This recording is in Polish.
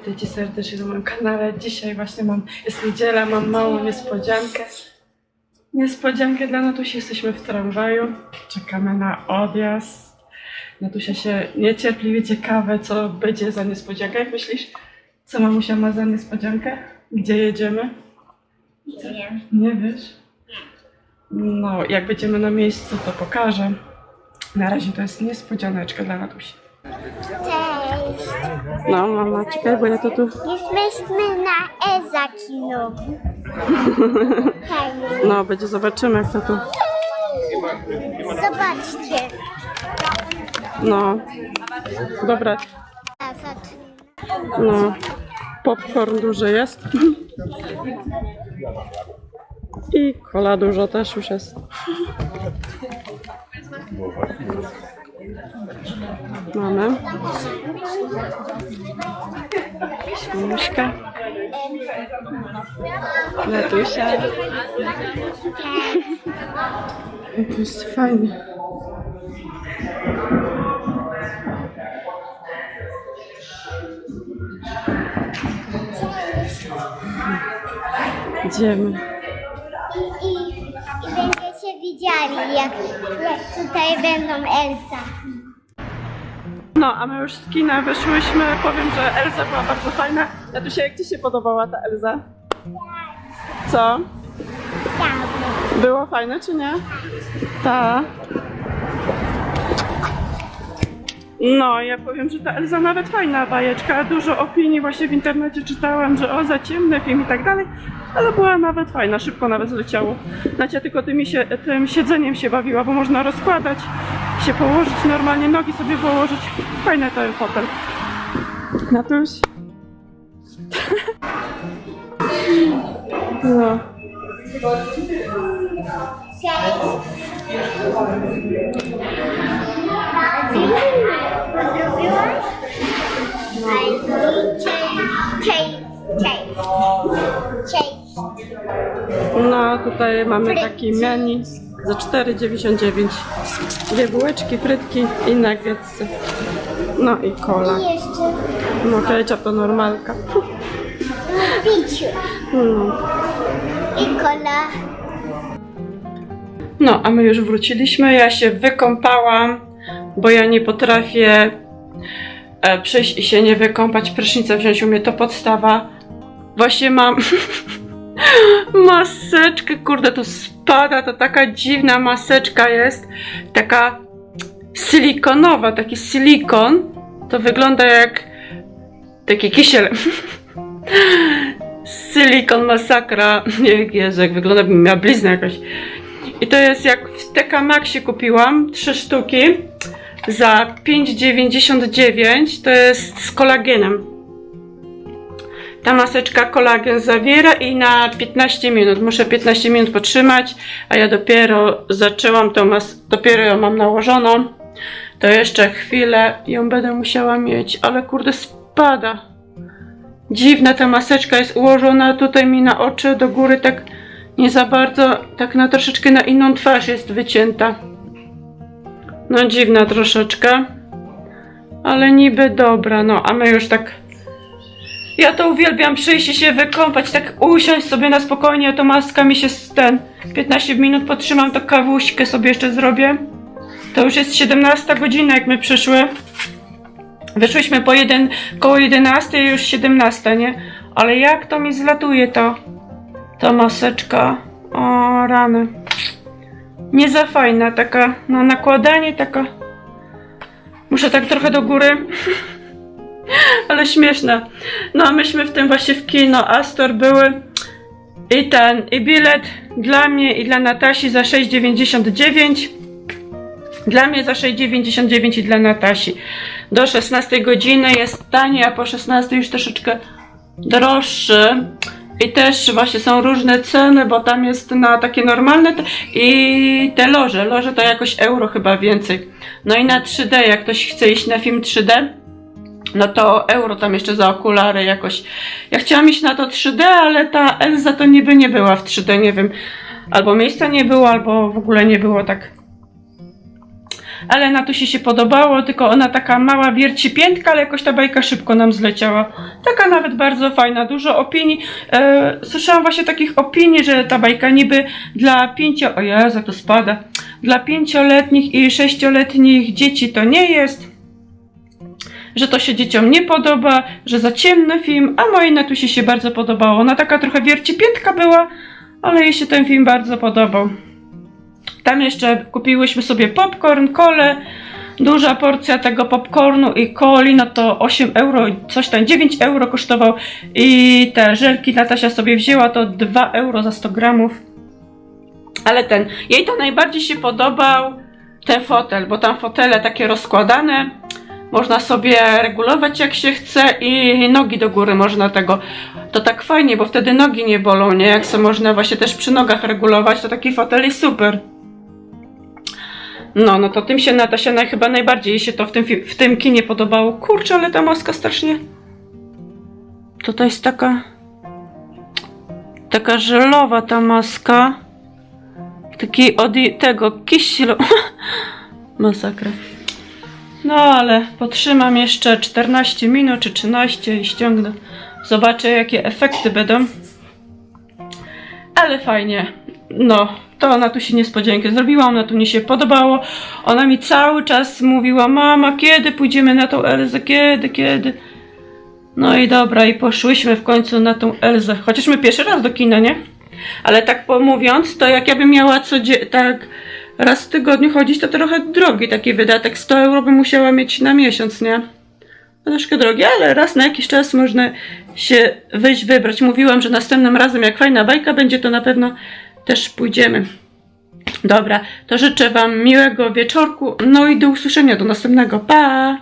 Witajcie serdecznie na moim kanale. Dzisiaj właśnie mam, jest niedziela, mam małą niespodziankę. Niespodziankę dla Natusi. Jesteśmy w tramwaju. Czekamy na odjazd. Natusia się niecierpliwie ciekawe, co będzie za niespodzianka. Jak myślisz, co mamusia ma za niespodziankę? Gdzie jedziemy? Nie wiem. Nie wiesz? No, jak będziemy na miejscu, to pokażę. Na razie to jest niespodzianeczka dla Natusi. Cześć! No, mama, czekaj, bo ja to tu... Jesteśmy na Eza kino. No, będzie zobaczymy, jak to tu... Zobaczcie. No. Dobra, no. Popcorn duży jest. I kola dużo też już jest. Mamy. Śmieszka. Latusia. To jest fajnie. Idziemy. I, i, I będziecie widzieli, jak, jak tutaj będą Elsa. No, a my już z kina wyszłyśmy. Powiem, że Elza była bardzo fajna. Natusia, jak Ci się podobała ta Elza? Co? Było fajne, czy nie? Ta. No, ja powiem, że ta Elza nawet fajna bajeczka. Dużo opinii właśnie w internecie czytałam, że o, za ciemny film i tak dalej. Ale była nawet fajna, szybko nawet zleciało. Nacia tylko tymi się, tym siedzeniem się bawiła, bo można rozkładać, się położyć normalnie, nogi sobie położyć. Fajny ten fotel. Natuś? No. Cześć. No, tutaj mamy taki menu za 4,99. Dwie bułeczki, frytki i nuggetsy. No i jeszcze No, ketchup to normalka. piciu. No. I kola. no, a my już wróciliśmy. Ja się wykąpałam, bo ja nie potrafię e, przyjść i się nie wykąpać. Prysznicę wziąć u mnie to podstawa. Właśnie mam maseczkę, kurde, tu spada, to taka dziwna maseczka jest, taka silikonowa, taki silikon, to wygląda jak taki kisiel. Silikon masakra, Jezu, jak wygląda, miała bliznę jakaś. I to jest jak w TK Maxie kupiłam, trzy sztuki za 5,99, to jest z kolagenem. Ta maseczka kolagen zawiera i na 15 minut. Muszę 15 minut potrzymać, a ja dopiero zaczęłam tą mas... dopiero ją mam nałożoną. To jeszcze chwilę ją będę musiała mieć, ale kurde spada. Dziwna ta maseczka jest ułożona tutaj mi na oczy do góry tak nie za bardzo, tak na troszeczkę na inną twarz jest wycięta. No dziwna troszeczkę, ale niby dobra, no a my już tak ja to uwielbiam przyjść się wykąpać, tak usiąść sobie na spokojnie, to maska mi się ten 15 minut potrzymam, to kawuśkę sobie jeszcze zrobię. To już jest 17 godzina, jak my przyszły. Wyszłyśmy po jeden, koło 11, już 17, nie? Ale jak to mi zlatuje to, ta maseczka. O, rany. Nie za fajna taka, na nakładanie taka. Muszę tak trochę do góry. Ale śmieszne. No a myśmy w tym właśnie w kino Astor były. I ten, i bilet dla mnie i dla Natasi za 6,99. Dla mnie za 6,99 i dla Natasi. Do 16 godziny jest taniej, a po 16 już troszeczkę droższy. I też właśnie są różne ceny, bo tam jest na takie normalne i te loże. Loże to jakoś euro chyba więcej. No i na 3D, jak ktoś chce iść na film 3D, no to euro tam jeszcze za okulary jakoś. Ja chciałam iść na to 3D, ale ta Elza to niby nie była w 3D, nie wiem. Albo miejsca nie było, albo w ogóle nie było tak. Ale Natusi się podobało, tylko ona taka mała wiercipiętka, ale jakoś ta bajka szybko nam zleciała. Taka nawet bardzo fajna, dużo opinii. E, słyszałam właśnie takich opinii, że ta bajka niby dla pięcio... O Jezu, to spada. Dla pięcioletnich i sześcioletnich dzieci to nie jest że to się dzieciom nie podoba, że za ciemny film, a mojej Natusi się bardzo podobało. Ona taka trochę wiercipiętka była, ale jej się ten film bardzo podobał. Tam jeszcze kupiłyśmy sobie popcorn, kole, duża porcja tego popcornu i coli, no to 8 euro, coś tam 9 euro kosztował i te żelki Natasia sobie wzięła, to 2 euro za 100 gramów. Ale ten, jej to najbardziej się podobał ten fotel, bo tam fotele takie rozkładane, można sobie regulować jak się chce i nogi do góry można tego. To tak fajnie, bo wtedy nogi nie bolą, nie? Jak sobie można właśnie też przy nogach regulować, to taki fotel jest super. No, no to tym się Natasia naj, chyba najbardziej się to w tym, w tym kinie podobało. Kurczę, ale ta maska strasznie... To to jest taka... Taka żelowa ta maska. Taki od tego kiślu. Masakra. No ale potrzymam jeszcze 14 minut czy 13 i ściągnę. Zobaczę jakie efekty będą. Ale fajnie. No, to ona tu się niespodziankę zrobiła, ona tu mi się podobało. Ona mi cały czas mówiła, mama, kiedy pójdziemy na tą Elzę, kiedy, kiedy. No i dobra, i poszłyśmy w końcu na tą Elzę. Chociaż my pierwszy raz do kina, nie? Ale tak pomówiąc, to jak ja bym miała codzie- tak raz w tygodniu chodzić, to trochę drogi taki wydatek. 100 euro bym musiała mieć na miesiąc, nie? Troszkę drogie, ale raz na jakiś czas można się wyjść, wybrać. Mówiłam, że następnym razem, jak fajna bajka będzie, to na pewno też pójdziemy. Dobra, to życzę Wam miłego wieczorku, no i do usłyszenia, do następnego. Pa!